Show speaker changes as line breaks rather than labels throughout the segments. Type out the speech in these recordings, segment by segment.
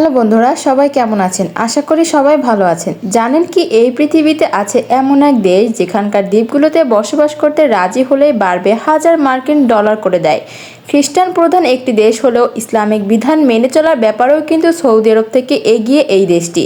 Hello বন্ধুরা, সবাই কেমন আছেন? আশা করি সবাই ভালো আছেন। জানেন কি, এই পৃথিবীতে আছে এমন এক দেশ যেখানকার দ্বীপগুলোতে বসবাস করতে রাজি হলেই বাড়বে হাজার মার্কিন ডলার করে দেয়। খ্রিস্টান প্রধান একটি দেশ হলেও ইসলামিক বিধান মেনে চলার ব্যাপারেও কিন্তু সৌদি আরব থেকে এগিয়ে এই দেশটি।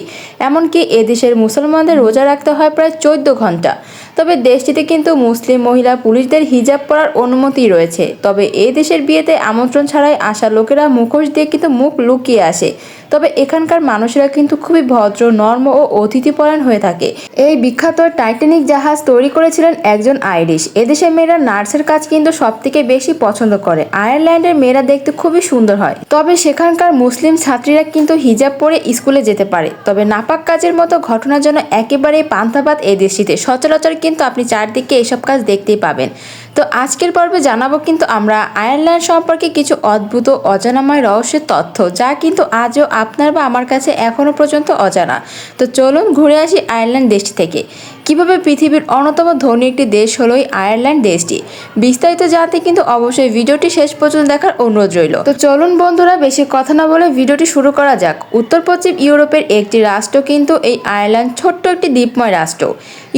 এমনকি এ দেশের মুসলমানদের রোজা রাখতে হয় প্রায় চোদ্দ ঘণ্টা। তবে দেশটিতে কিন্তু মুসলিম মহিলা পুলিশদের হিজাব পরার অনুমতি রয়েছে। তবে এই দেশের বিয়েতে আমন্ত্রণ ছাড়াই আসা লোকেরা মুখোশ দিয়ে কিন্তু মুখ লুকিয়ে আসে। তবে এখানকার মানুষেরা কিন্তু খুবই ভদ্র, নর্ম ও অতিথিপরায়ণ হয়ে থাকে। এই বিখ্যাত টাইটানিক জাহাজ তৈরি করেছিলেন একজন আইরিশ। এদেশের মেয়েরা নার্সের কাজ কিন্তু সব থেকে বেশি পছন্দ করে। আয়ারল্যান্ডের মেয়েরা দেখতে খুবই সুন্দর হয়। তবে সেখানকার মুসলিম ছাত্রীরা কিন্তু হিজাব পরে স্কুলে যেতে পারে। তবে নাপাক কাজের মতো ঘটনার জন্য একেবারে পান্থাপাত এই দেশটিতে। সচরাচর কিন্তু আপনি চারদিকে এসব কাজ দেখতেই পাবেন। তো আজকের পর্বে জানাব কিন্তু আমরা আয়ারল্যান্ড সম্পর্কে কিছু অদ্ভুত অজানাময় রহস্যের তথ্য, যা কিন্তু আজও আপনার বা আমার কাছে এখনও পর্যন্ত অজানা। তো চলুন ঘুরে আসি আয়ারল্যান্ড দেশটি থেকে। কীভাবে পৃথিবীর অন্যতম ধনী একটি দেশ হলো আয়ারল্যান্ড দেশটি? বিস্তারিত জানতে কিন্তু অবশ্যই ভিডিওটি শেষ পর্যন্ত দেখার অনুরোধ রইল। তো চলুন বন্ধুরা, বেশি কথা না বলে ভিডিওটি শুরু করা যাক। উত্তর পশ্চিম ইউরোপের একটি রাষ্ট্র কিন্তু এই আয়ারল্যান্ড, ছোট্ট একটি দ্বীপময় রাষ্ট্র।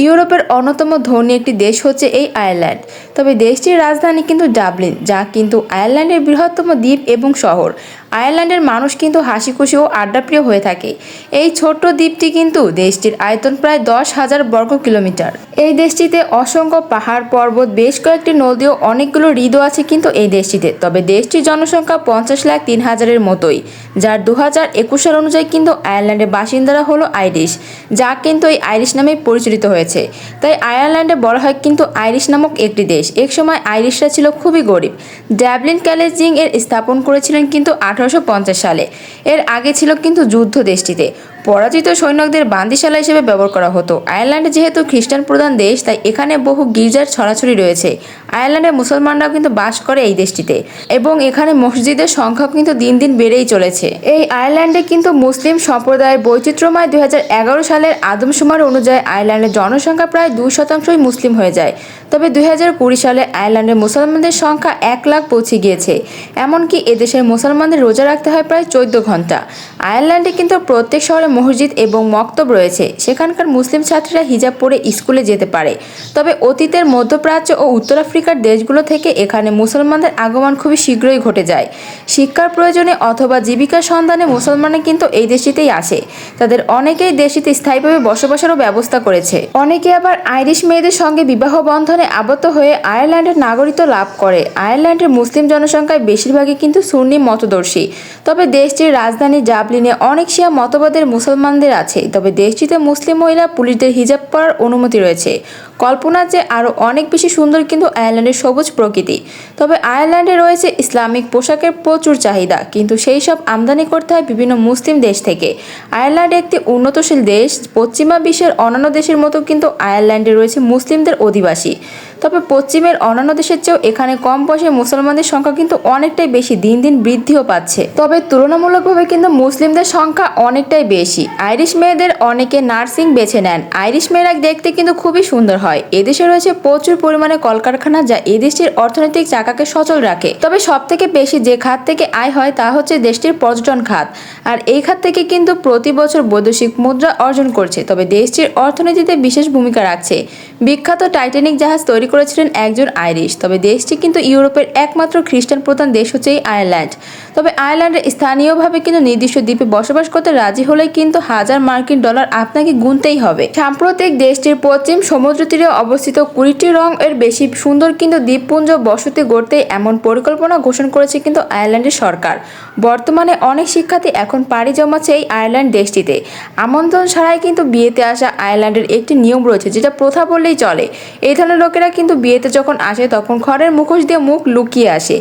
ইউরোপের অন্যতম ধনী একটি দেশ হচ্ছে এই আয়ারল্যান্ড। তবে দেশটির রাজধানী কিন্তু ডাবলিন, যা কিন্তু আয়ারল্যান্ডের বৃহত্তম দ্বীপ এবং শহর। আয়ারল্যান্ডের মানুষ কিন্তু হাসি খুশি ও আড্ডাপ্রিয় হয়ে থাকে। এই ছোট্ট দ্বীপটি কিন্তু দেশটির আয়তন প্রায় দশ হাজার বর্গ কিলোমিটার। এই দেশটিতে অসংখ্য পাহাড় পর্বত, বেশ কয়েকটি নদী ও অনেকগুলো হ্রদও আছে কিন্তু এই দেশটিতে। তবে দেশটির জনসংখ্যা পঞ্চাশ লাখ তিন হাজারের মতোই, যার দু হাজার একুশ সাল অনুযায়ী কিন্তু আয়ারল্যান্ডের বাসিন্দারা হলো আইরিশ, যা কিন্তু এই আইরিশ নামে পরিচালিত হয়েছে। তাই আয়ারল্যান্ডে বলা হয় কিন্তু আইরিশ নামক একটি দেশ। এক সময় আইরিশরা ছিল খুবই গরিব। ড্যাবলিন ক্যালেজিং এর স্থাপন করেছিলেন কিন্তু আঠারোশো পঞ্চাশ সালে। এর আগে ছিল কিন্তু যুদ্ধ দেশটিতে। পরাজিত সৈনিকদের বান্দিশালা হিসেবে ব্যবহার করা হতো। আয়ারল্যান্ড যেহেতু খ্রিস্টান প্রধান দেশ, তাই এখানে বহু গির্জার ছড়াছড়ি রয়েছে। আয়ারল্যান্ডের মুসলমানরাও কিন্তু বাস করে এই দেশটিতে এবং এখানে মসজিদের সংখ্যা কিন্তু দিন দিন বেড়েই চলেছে। এই আয়ারল্যান্ডে কিন্তু মুসলিম সম্প্রদায়ের বৈচিত্র্যময় দুই হাজার এগারো সালের আদমশুমার অনুযায়ী আয়ারল্যান্ডের জনসংখ্যা প্রায় দুই শতাংশই মুসলিম হয়ে যায়। তবে দুই হাজার কুড়ি সালে আয়ারল্যান্ডের মুসলমানদের সংখ্যা এক লাখ পৌঁছে গিয়েছে। এমনকি এদেশের মুসলমানদের রোজা রাখতে হয় প্রায় চোদ্দ ঘণ্টা আয়ারল্যান্ডে কিন্তু প্রত্যেক শহরে মসজিদ এবং মক্তব রয়েছে। সেখানকার মুসলিম ছাত্রীরা হিজাব পরে স্কুলে যেতে পারে। তবে অতীতের মধ্যপ্রাচ্য ও উত্তর আফ্রিকার দেশগুলো থেকে এখানে মুসলমানদের আগমন খুবই শীঘ্রই ঘটে যায়। শিক্ষার প্রয়োজনে অথবা জীবিকার সন্ধানে মুসলমানরা কিন্তু এই দেশটিতেই আসে। তাদের অনেকেই দেশটিতে স্থায়ীভাবে বসবাসেরও ব্যবস্থা করেছে। অনেকে আবার আইরিশ মেয়েদের সঙ্গে বিবাহ বন্ধনে আবদ্ধ হয়ে আয়ারল্যান্ডের নাগরিকত্ব লাভ করে। আয়ারল্যান্ডের মুসলিম জনসংখ্যায় বেশিরভাগই কিন্তু সুন্নি মতদর্শী। তবে দেশটির রাজধানী জাবলিনে অনেক শিয়া মতবাদের মুসলমানদের আছে, তবে দেশটিতে মুসলিম মহিলা পুলিশদের হিজাব পরার অনুমতি রয়েছে। কল্পনার যে আরও অনেক বেশি সুন্দর কিন্তু আয়ারল্যান্ডের সবুজ প্রকৃতি। তবে আয়ারল্যান্ডে রয়েছে ইসলামিক পোশাকের প্রচুর চাহিদা, কিন্তু সেই সব আমদানি করতে হয় বিভিন্ন মুসলিম দেশ থেকে। আয়ারল্যান্ড একটি উন্নতশীল দেশ, পশ্চিমা বিশ্বের অন্যান্য দেশের মতো কিন্তু আয়ারল্যান্ডে রয়েছে মুসলিমদের অধিবাসী। তবে পশ্চিমের অন্যান্য দেশের চেয়েও এখানে কম বয়সে মুসলমানদের সংখ্যা কিন্তু অনেকটাই বেশি, দিন দিন বৃদ্ধিও পাচ্ছে। তবে তুলনামূলকভাবে কিন্তু মুসলিমদের সংখ্যা অনেকটাই বেশি। আইরিশ মেয়েদের অনেকে নার্সিং বেছে নেন। আইরিশ মেয়েরা দেখতে কিন্তু খুবই সুন্দর হয়। এদেশে রয়েছে প্রচুর পরিমাণে কলকারখানা যা এদেশের অর্থনৈতিক চাকাকে সচল রাখে। তবে সব থেকে বেশি যে খাত থেকে আয় হয় তা হচ্ছে দেশটির পর্যটন খাত। আর এই খাত থেকে কিন্তু প্রতি বছর বৈদেশিক মুদ্রা অর্জন করছে। তবে দেশটির অর্থনীতিতে বিশেষ ভূমিকা রাখছে। বিখ্যাত টাইটানিক জাহাজ তৈরি করেছিলেন একজন আইরিশ। তবে দেশটি কিন্তু ইউরোপের একমাত্র খ্রিস্টান প্রধান দেশ হচ্ছে আয়ারল্যান্ড। তবে আয়ারল্যান্ডের স্থানীয়ভাবে কিন্তু নির্দিষ্ট দ্বীপে বসবাস করতে রাজি হলে কিন্তু হাজার মার্কিন ডলার আপনাকে গুনতেই হবে। সাম্প্রতিক দেশটির পশ্চিম সমুদ্র তীরে অবস্থিত কুড়িটি রং এর বেশি সুন্দর কিন্তু দ্বীপপুঞ্জ বসতি গড়তে এমন পরিকল্পনা ঘোষণা করেছে কিন্তু আয়ারল্যান্ডের সরকার। বর্তমানে অনেক শিক্ষার্থী এখন পাড়ি জমাচ্ছে এই আয়ারল্যান্ড দেশটিতে। আমন্ত্রণ ছাড়াই কিন্তু বিয়েতে আসা আয়ারল্যান্ডের একটি নিয়ম রয়েছে যেটা প্রথা বললেই চলে। এই ধরনের লোকেরা কিন্তু বিয়েতে যখন আসে তখন খড়ের মুখোশ দিয়ে মুখ লুকিয়ে আসে।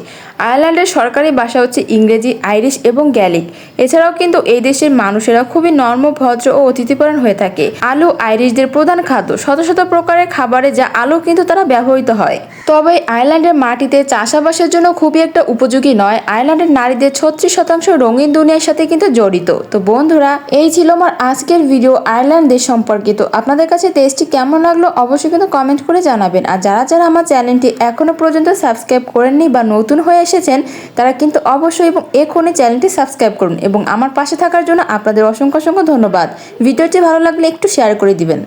আয়ারল্যান্ডের সরকারি ভাষা হচ্ছে ইংরেজি, আইরিশ এবং গ্যালিক। এছাড়াও কিন্তু এই দেশের মানুষেরা খুবই খুবই নর্ম, ভদ্র ও অতিথিপরায়ণ হয়ে থাকে। আলু, আইরিশদের প্রধান খাদ্য। শত শত প্রকারের খাবারে যা আলু কিন্তু তারা ব্যবহৃত হয়। তবে আয়ারল্যান্ডের মাটিতে চাষাবাসের জন্য খুবই একটা উপযোগী নয়। আয়ারল্যান্ডের নারীদের ছত্রিশ শতাংশ রঙিন দুনিয়ার সাথে কিন্তু জড়িত। তো বন্ধুরা, এই ছিল আমার আজকের ভিডিও আয়ারল্যান্ড দেশ সম্পর্কিত। আপনাদের কাছে দেশটি কেমন লাগল অবশ্যই কিন্তু কমেন্ট করে জানাবেন। আর যারা যারা আমার চ্যানেলটি এখনও পর্যন্ত সাবস্ক্রাইব করেননি বা নতুন হয়ে এসেছেন, তারা কিন্তু অবশ্যই এবং এখনই চ্যানেলটি সাবস্ক্রাইব করুন এবং আমার পাশে থাকার জন্য আপনাদের অসংখ্য অসংখ্য ধন্যবাদ। ভিডিওটি ভালো লাগলে একটু শেয়ার করে দিবেন।